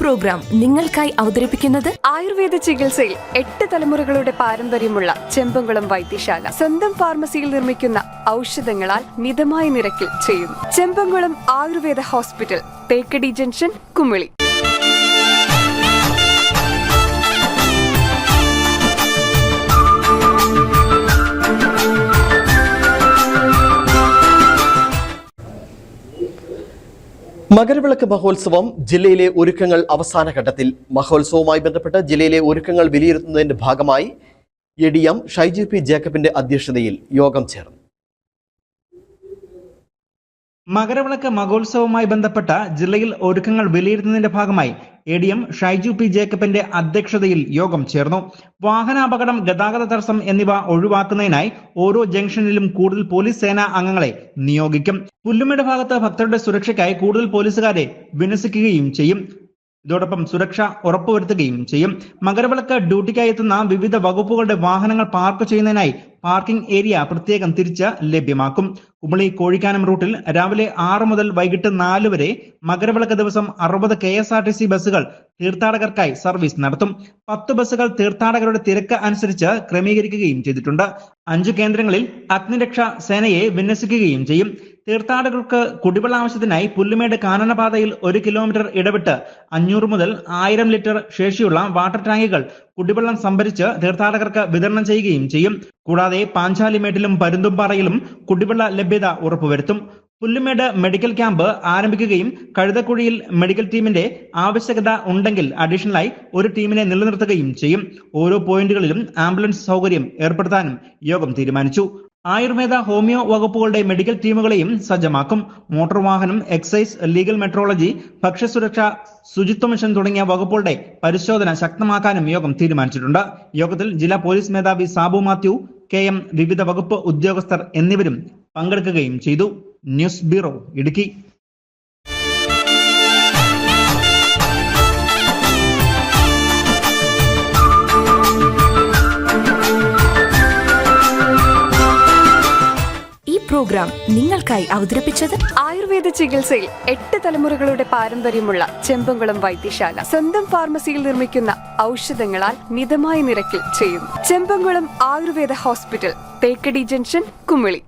Programme നിങ്ങൾക്കായി അവതരിപ്പിക്കുന്നത് ആയുർവേദ ചികിത്സയിൽ എട്ട് തലമുറകളുടെ പാരമ്പര്യമുള്ള ചെമ്പങ്കുളം വൈദ്യശാല. സ്വന്തം ഫാർമസിയിൽ നിർമ്മിക്കുന്ന ഔഷധങ്ങളാൽ മിതമായ നിരക്കിൽ ചെയ്യുന്നു. Chempankulam Ayurveda hospital Thekkady junction Kumily. Makaravilakku മഹോത്സവം ജില്ലയിലെ ഒരുക്കങ്ങൾ അവസാന ഘട്ടത്തിൽ മഹോത്സവവുമായി ബന്ധപ്പെട്ട് ജില്ലയിലെ ഒരുക്കങ്ങൾ വിലയിരുത്തുന്നതിന്റെ ഭാഗമായി A D M Shaiji P ജേക്കബിന്റെ അധ്യക്ഷതയിൽ യോഗം ചേർന്നു. മകരവിളക്ക് മഹോത്സവവുമായി ബന്ധപ്പെട്ട ജില്ലയിൽ ഒരുക്കങ്ങൾ വിലയിരുത്തുന്നതിന്റെ ഭാഗമായി A D M Shaiju P ജേക്കബിന്റെ അധ്യക്ഷതയിൽ യോഗം ചേർന്നു. വാഹനാപകടം ഗതാഗത തടസ്സം എന്നിവ ഒഴിവാക്കുന്നതിനായി ഓരോ ജംഗ്ഷനിലും കൂടുതൽ പോലീസ് സേനാ അംഗങ്ങളെ നിയോഗിക്കും. പുല്ലുമേട് ഭാഗത്ത് ഭക്തരുടെ സുരക്ഷയ്ക്കായി കൂടുതൽ പോലീസുകാരെ വിന്യസിക്കുകയും ചെയ്യും. ഇതോടൊപ്പം സുരക്ഷ ഉറപ്പുവരുത്തുകയും ചെയ്യും. മകരവിളക്ക് ഡ്യൂട്ടിക്കായി എത്തുന്ന വിവിധ വകുപ്പുകളുടെ വാഹനങ്ങൾ പാർക്ക് ചെയ്യുന്നതിനായി പാർക്കിംഗ് ഏരിയ പ്രത്യേകം തിരിച്ച് ലഭ്യമാക്കും. കുമളി കോഴിക്കാനം റൂട്ടിൽ രാവിലെ ആറ് മുതൽ വൈകിട്ട് നാല് വരെ മകരവിളക്ക് ദിവസം അറുപത് K S R T C ബസ്സുകൾ തീർത്ഥാടകർക്കായി സർവീസ് നടത്തും. പത്ത് ബസ്സുകൾ തീർത്ഥാടകരുടെ തിരക്ക് അനുസരിച്ച് ക്രമീകരിക്കുകയും ചെയ്തിട്ടുണ്ട്. അഞ്ചു കേന്ദ്രങ്ങളിൽ അഗ്നിരക്ഷാ സേനയെ വിന്യസിക്കുകയും ചെയ്യും. തീർത്ഥാടകർക്ക് കുടിവെള്ള ആവശ്യത്തിനായി പുല്ലുമേട് കാനനപാതയിൽ ഒരു കിലോമീറ്റർ ഇടവിട്ട് അഞ്ഞൂറ് മുതൽ ആയിരം ലിറ്റർ ശേഷിയുള്ള വാട്ടർ ടാങ്കുകൾ കുടിവെള്ളം സംഭരിച്ച് തീർത്ഥാടകർക്ക് വിതരണം ചെയ്യുകയും ചെയ്യും. കൂടാതെ പാഞ്ചാലിമേട്ടിലും പരുന്തുംപാറയിലും കുടിവെള്ള ലഭ്യത ഉറപ്പുവരുത്തും. പുല്ലുമേട് മെഡിക്കൽ ക്യാമ്പ് ആരംഭിക്കുകയും കഴുതക്കുഴിയിൽ മെഡിക്കൽ ടീമിന്റെ ആവശ്യകത ഉണ്ടെങ്കിൽ അഡീഷണലായി ഒരു ടീമിനെ നിലനിർത്തുകയും ചെയ്യും. ഓരോ പോയിന്റുകളിലും ആംബുലൻസ് സൗകര്യം ഏർപ്പെടുത്താനും യോഗം തീരുമാനിച്ചു. ആയുർവേദ ഹോമിയോ വകുപ്പുകളുടെ മെഡിക്കൽ ടീമുകളെയും സജ്ജമാക്കും. മോട്ടോർ വാഹനം എക്സൈസ് ലീഗൽ മെട്രോളജി ഭക്ഷ്യസുരക്ഷ ശുചിത്വ മിഷൻ തുടങ്ങിയ വകുപ്പുകളുടെ പരിശോധന ശക്തമാക്കാനും യോഗം തീരുമാനിച്ചിട്ടുണ്ട്. യോഗത്തിൽ ജില്ലാ പോലീസ് മേധാവി സാബു മാത്യു കെ എം വിവിധ വകുപ്പ് ഉദ്യോഗസ്ഥർ എന്നിവരും പങ്കെടുക്കുകയും ചെയ്തു. News bureau Idukki. പ്രോഗ്രാം നിങ്ങൾക്കായി അവതരിപ്പിച്ചത് ആയുർവേദ ചികിത്സയിൽ എട്ട് തലമുറകളുടെ പാരമ്പര്യമുള്ള ചെമ്പങ്കുളം വൈദ്യശാല സ്വന്തം ഫാർമസിയിൽ നിർമ്മിക്കുന്ന ഔഷധങ്ങളാൽ മിതമായ നിരക്കിൽ ചെയ്യുന്നു. Chempankulam Ayurveda hospital Thekkady junction Kumily.